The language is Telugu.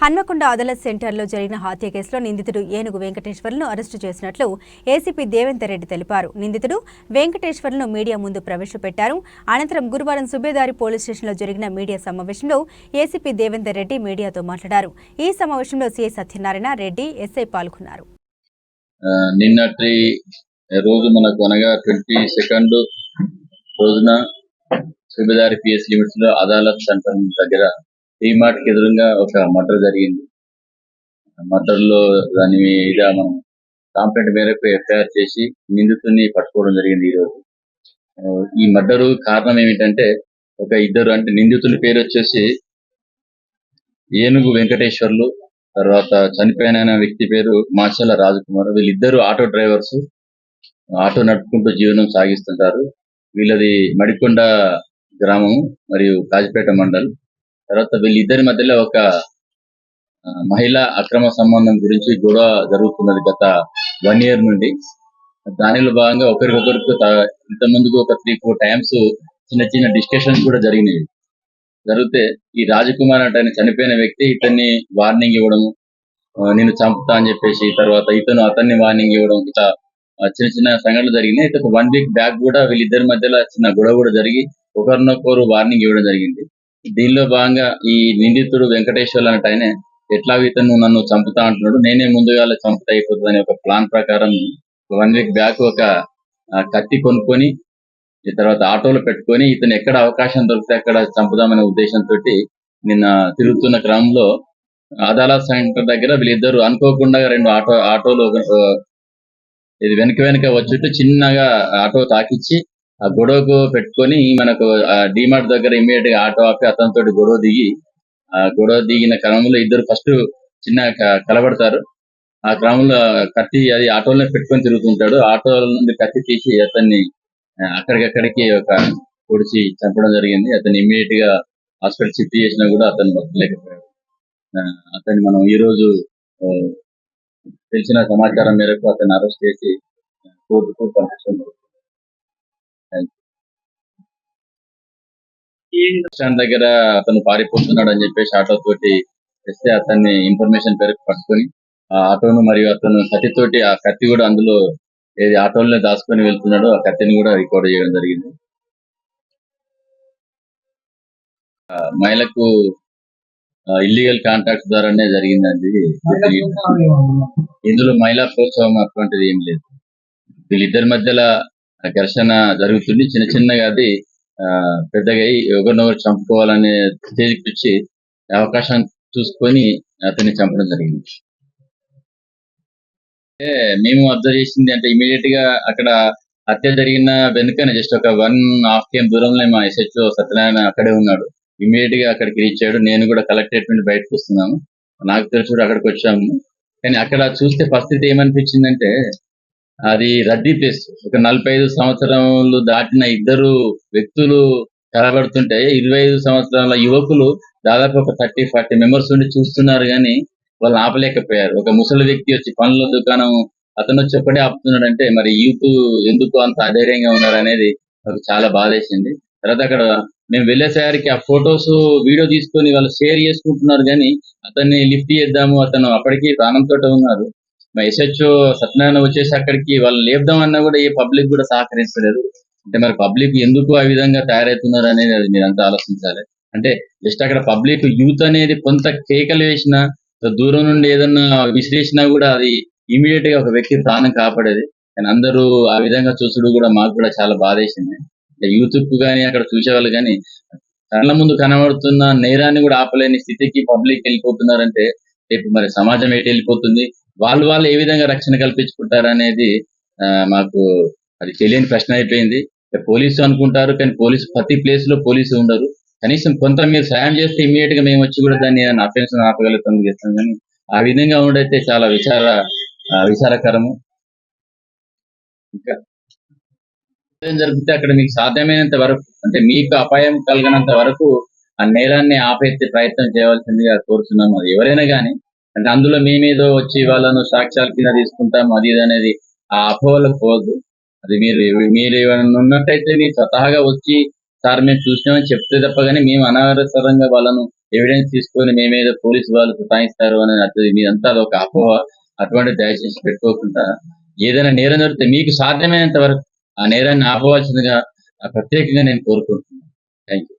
హన్మకొండ అదాలత్ సెంటర్లో జరిగిన హత్య కేసులో నిందితుడు ఏనుగు వెంకటేశ్వర్లను అరెస్టు చేసినట్లు ఏసీపీ దేవేందర్ రెడ్డి తెలిపారు. నిందితుడు వెంకటేశ్వర్లను మీడియా ముందు ప్రవేశపెట్టారు. అనంతరం గురువారం సుబేదారి పోలీస్ స్టేషన్లో జరిగిన మీడియా సమావేశంలో ఏసీపీ దేవేందర్ రెడ్డి మీడియాతో మాట్లాడారు. ఈ సమావేశంలో సీఐ సత్యనారాయణ రెడ్డి ఎస్ఐ పాల్గొన్నారు. నిన్నటి రోజు మనకు అనగా ట్వంటీ సెకండ్ రోజున సుబేదారి పిఎస్ లిమిట్స్లో అదాలత్ సెంటర్ దగ్గర మార్ట్కి ఎదురుగా ఒక మర్డర్ జరిగింది. మర్డర్లో దాని మీద మనం కాంప్లైంట్ మేరకు ఎఫ్ఐఆర్ చేసి నిందితుడిని పట్టుకోవడం జరిగింది ఈ రోజు ఈ మర్డరు కారణం ఏమిటంటే ఒక ఇద్దరు అంటే నిందితుల పేరు వచ్చేసి ఏనుగు వెంకటేశ్వర్లు తర్వాత చనిపోయిన వ్యక్తి పేరు మాచల రాజకుమార్. వీళ్ళిద్దరు ఆటో డ్రైవర్స్. ఆటో నడుపుకుంటూ జీవనం సాగిస్తుంటారు. వీళ్ళది మడికొండ గ్రామం మరియు కాజిపేట మండలం. తర్వాత వీళ్ళిద్దరి మధ్యలో ఒక మహిళా అక్రమ సంబంధం గురించి గొడవ జరుగుతున్నది గత వన్ ఇయర్ నుండి. దానిలో భాగంగా ఒకరికొకరికి ఇంత ముందుకు ఒక త్రీ ఫోర్ టైమ్స్ చిన్న చిన్న డిస్కషన్స్ కూడా జరిగినాయి. జరిగితే ఈ రాజకుమార్ అంటే ఆయన చనిపోయిన వ్యక్తి ఇతన్ని వార్నింగ్ ఇవ్వడం నేను చంపుతా అని చెప్పేసి తర్వాత ఇతను అతన్ని వార్నింగ్ ఇవ్వడం ఇట్లా చిన్న చిన్న సంఘటనలు జరిగినాయి. ఇతను వన్ వీక్ బ్యాక్ కూడా వీళ్ళిద్దరి మధ్యలో చిన్న గొడవ కూడా జరిగి ఒకరినొకరు వార్నింగ్ ఇవ్వడం జరిగింది. దీనిలో భాగంగా ఈ నిందితుడు వెంకటేశ్వర్లు అంటే ఆయన ఎట్లా ఇతను నన్ను చంపుతా అంటున్నాడు నేనే ముందుగా చంపుతా అయిపోతుంది అనే ఒక ప్లాన్ ప్రకారం వన్ వీక్ బ్యాక్ ఒక కత్తి కొనుక్కొని ఈ తర్వాత ఆటోలో పెట్టుకొని ఇతను ఎక్కడ అవకాశం దొరికితే అక్కడ చంపుదామనే ఉద్దేశంతో నిన్న తిరుగుతున్న క్రమంలో అదాలా సెంటర్ దగ్గర వీళ్ళిద్దరు అనుకోకుండా రెండు ఆటో ఆటోలు ఇది వెనక వెనక వచ్చుంటే చిన్నగా ఆటో తాకిచ్చి ఆ గొడవకు పెట్టుకొని మనకు డిమార్ట్ దగ్గర ఇమీడియట్గా ఆటో ఆపి అతనితో గొడవ దిగి ఆ గొడవ దిగిన క్రమంలో ఇద్దరు ఫస్ట్ చిన్న కలబడతారు. ఆ క్రమంలో కత్తి అది ఆటోలోనే పెట్టుకొని తిరుగుతుంటాడు. ఆటో నుండి కత్తి తీసి అతన్ని అక్కడికక్కడికి ఒక పొడిచి చంపడం జరిగింది. అతన్ని ఇమ్మీడియట్గా హాస్పిటల్ షిఫ్ట్ చేసినా కూడా అతను బతకలేకపోయాడు. ఆ, అతన్ని మనం ఈ రోజు ఆ, తెలిసిన సమాచారం మేరకు అతన్ని అరెస్ట్ చేసి కోర్టుకు పంపించడం స్టాండ్ దగ్గర అతను పారిపోతున్నాడు అని చెప్పేసి ఆటో తోటి తెస్తే అతన్ని ఇన్ఫర్మేషన్ పేరు పట్టుకొని ఆ ఆటోను మరియు అతను కత్తితోటి ఆ కత్తి కూడా అందులో ఏది ఆటోలో దాచుకొని వెళ్తున్నాడో ఆ కత్తిని కూడా రికార్డ్ చేయడం జరిగింది. మహిళకు ఇల్లీగల్ కాంటాక్ట్ ద్వారానే జరిగిందండి. ఇందులో మహిళా ప్రోత్సాహం అటువంటిది ఏం లేదు. వీళ్ళిద్దరి మధ్యలో ఘర్షణ జరుగుతుంది చిన్న చిన్నగా అది ఆ, పెద్దగా అయి ఒకరినొకరు చంపుకోవాలనే స్టేజ్కి వచ్చి అవకాశం చూసుకొని అతన్ని చంపడం జరిగింది. మేము అబ్జర్వ్ చేసింది అంటే ఇమీడియట్గా అక్కడ హత్య జరిగిన వెనుకనే జస్ట్ ఒక వన్ హాఫ్ కేమ్ దూరంలో మా ఎస్హెచ్ఓ సత్యనారాయణ అక్కడే ఉన్నాడు. ఇమీడియట్గా అక్కడికి రీచ్ అయ్యాడు. నేను కూడా కలెక్టరేట్ నుండి బయటకు వస్తున్నాను. నాకు తెలిసి అక్కడికి వచ్చాము. కానీ అక్కడ చూస్తే పరిస్థితి ఏమనిపించిందంటే అది రద్దీ ప్లేస్ ఒక నలభై ఐదు సంవత్సరాలు దాటిన ఇద్దరు వ్యక్తులు కలబడుతుంటే ఇరవై ఐదు సంవత్సరాల యువకులు దాదాపు ఒక థర్టీ ఫార్టీ మెంబర్స్ ఉండి చూస్తున్నారు కానీ వాళ్ళు ఆపలేకపోయారు. ఒక ముసలి వ్యక్తి వచ్చి పనుల దుకాణం అతను వచ్చి ఒక్కడే ఆపుతున్నాడంటే మరి యూత్ ఎందుకు అంత అధైర్యంగా ఉన్నారు అనేది నాకు చాలా బాధేసింది. తర్వాత అక్కడ మేము వెళ్ళేసరికి ఆ ఫొటోస్ వీడియో తీసుకొని వాళ్ళు షేర్ చేసుకుంటున్నారు కానీ అతన్ని లిఫ్ట్ చేద్దాము అతను అప్పటికి ప్రాణంతో ఉన్నారు. ఎస్హెచ్ఓ సత్యనారాయణ వచ్చేసి అక్కడికి వాళ్ళు లేపుదాం అన్నా కూడా ఏ పబ్లిక్ కూడా సహకరించలేదు. అంటే మరి పబ్లిక్ ఎందుకు ఆ విధంగా తయారవుతున్నారు అనేది అది మీరంతా ఆలోచించాలి. అంటే జస్ట్ అక్కడ పబ్లిక్ యూత్ అనేది కొంత కేకలు వేసినా దూరం నుండి ఏదన్నా విసిరేసినా కూడా అది ఇమీడియట్గా ఒక వ్యక్తి ప్రాణం కాపాడేది. కానీ అందరూ ఆ విధంగా చూసుడు కూడా మాకు కూడా చాలా బాధేసింది. అంటే యూత్కు కానీ అక్కడ చూసేవాళ్ళు కానీ కళ్ళ ముందు కనబడుతున్న నేరాన్ని కూడా ఆపలేని స్థితికి పబ్లిక్ వెళ్ళిపోతున్నారంటే రేపు మరి సమాజం ఎటు వెళ్ళిపోతుంది? వాళ్ళు వాళ్ళు ఏ విధంగా రక్షణ కల్పించుకుంటారు అనేది మాకు అది తెలియని ప్రశ్న అయిపోయింది. పోలీసు అనుకుంటారు కానీ పోలీసు ప్రతి ప్లేస్లో పోలీసు ఉండరు. కనీసం కొంత మీరు సాయం చేస్తే ఇమీడియట్గా మేము వచ్చి కూడా దాన్ని అఫెన్స్ ఆపగలుగుతాం చేస్తాం కానీ ఆ విధంగా ఉండైతే చాలా విచార విచారకరము. ఇంకా జరిగితే అక్కడ మీకు సాధ్యమైనంత వరకు అంటే మీకు అపాయం కలిగినంత వరకు ఆ నేరాన్ని ఆపేసే ప్రయత్నం చేయవలసిందిగా కోరుతున్నాము అది ఎవరైనా కానీ అంటే అందులో మేమేదో వచ్చి వాళ్ళను సాక్ష్యాల కింద తీసుకుంటాం అది ఇది అనేది ఆ అపోహలకు పోదు అది మీరు మీరు ఏమైనా ఉన్నట్టయితే మీరు స్వతహాగా వచ్చి సార్ మేము చూసినామని చెప్తే తప్ప కానీ మేము అనవసరంగా వాళ్ళను ఎవిడెన్స్ తీసుకొని మేమేదో పోలీసు వాళ్ళు సతాయిస్తారు అని అది మీదంతా ఒక అపోహ. అటువంటి దయచేసి పెట్టుకోకుండా ఏదైనా నేరం జరిగితే మీకు సాధ్యమైనంత వరకు ఆ నేరాన్ని ఆపవలసిందిగా ఆ ప్రత్యేకంగా నేను కోరుకుంటున్నాను. Thank you